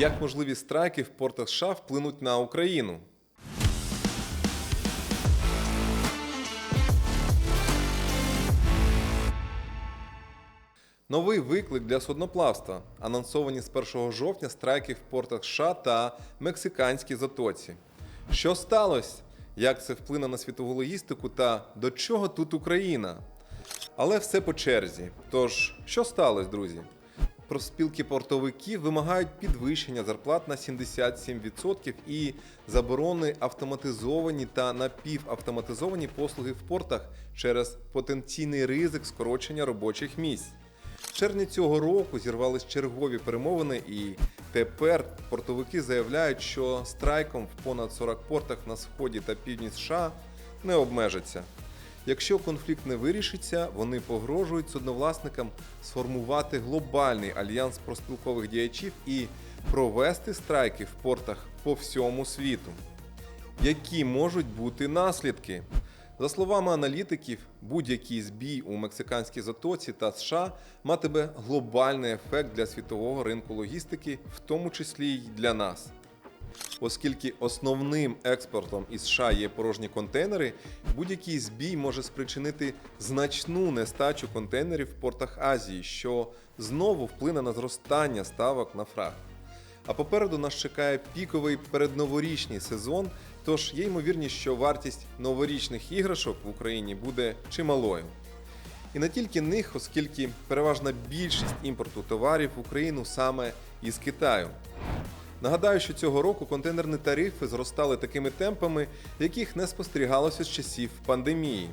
Як можливі страйки в портах США вплинуть на Україну? Новий виклик для судноплавства. Анонсовані з 1 жовтня страйки в портах США та Мексиканській затоці. Що сталося? Як це вплине на світову логістику та до чого тут Україна? Але все по черзі. Тож, що сталося, друзі? Профспілки портовиків вимагають підвищення зарплат на 77% і заборони автоматизовані та напівавтоматизовані послуги в портах через потенційний ризик скорочення робочих місць. В червні цього року зірвались чергові перемовини, і тепер портовики заявляють, що страйком в понад 40 портах на сході та півдні США не обмежаться. Якщо конфлікт не вирішиться, вони погрожують судновласникам сформувати глобальний альянс проспілкових діячів і провести страйки в портах по всьому світу. Які можуть бути наслідки? За словами аналітиків, будь-який збій у мексиканській затоці та США матиме глобальний ефект для світового ринку логістики, в тому числі й для нас. Оскільки основним експортом із США є порожні контейнери, будь-який збій може спричинити значну нестачу контейнерів в портах Азії, що знову вплине на зростання ставок на фрахт. А попереду нас чекає піковий передноворічний сезон, тож є ймовірність, що вартість новорічних іграшок в Україні буде чималою. І не тільки них, оскільки переважна більшість імпорту товарів в Україну саме із Китаю. Нагадаю, що цього року контейнерні тарифи зростали такими темпами, яких не спостерігалося з часів пандемії.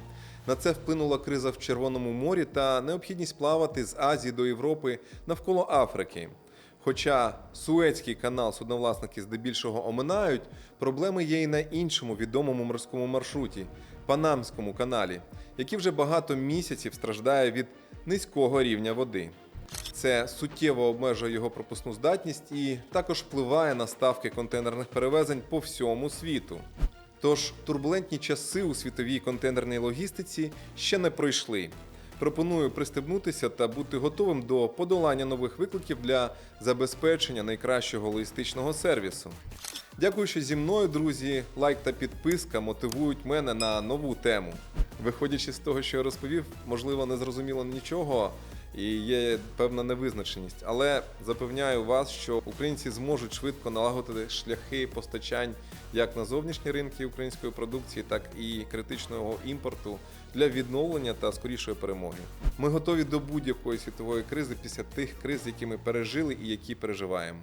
На це вплинула криза в Червоному морі та необхідність плавати з Азії до Європи навколо Африки. Хоча Суецький канал судновласники здебільшого оминають, проблеми є і на іншому відомому морському маршруті Панамському каналі, який вже багато місяців страждає від низького рівня води. Це суттєво обмежує його пропускну здатність і також впливає на ставки контейнерних перевезень по всьому світу. Тож турбулентні часи у світовій контейнерній логістиці ще не пройшли. Пропоную пристебнутися та бути готовим до подолання нових викликів для забезпечення найкращого логістичного сервісу. Дякую, що зі мною, друзі. Лайк та підписка мотивують мене на нову тему. Виходячи з того, що я розповів, можливо, не зрозуміло нічого і є певна невизначеність. Але запевняю вас, що українці зможуть швидко налагодити шляхи постачань як на зовнішні ринки української продукції, так і критичного імпорту для відновлення та скорішої перемоги. Ми готові до будь-якої світової кризи після тих криз, які ми пережили і які переживаємо.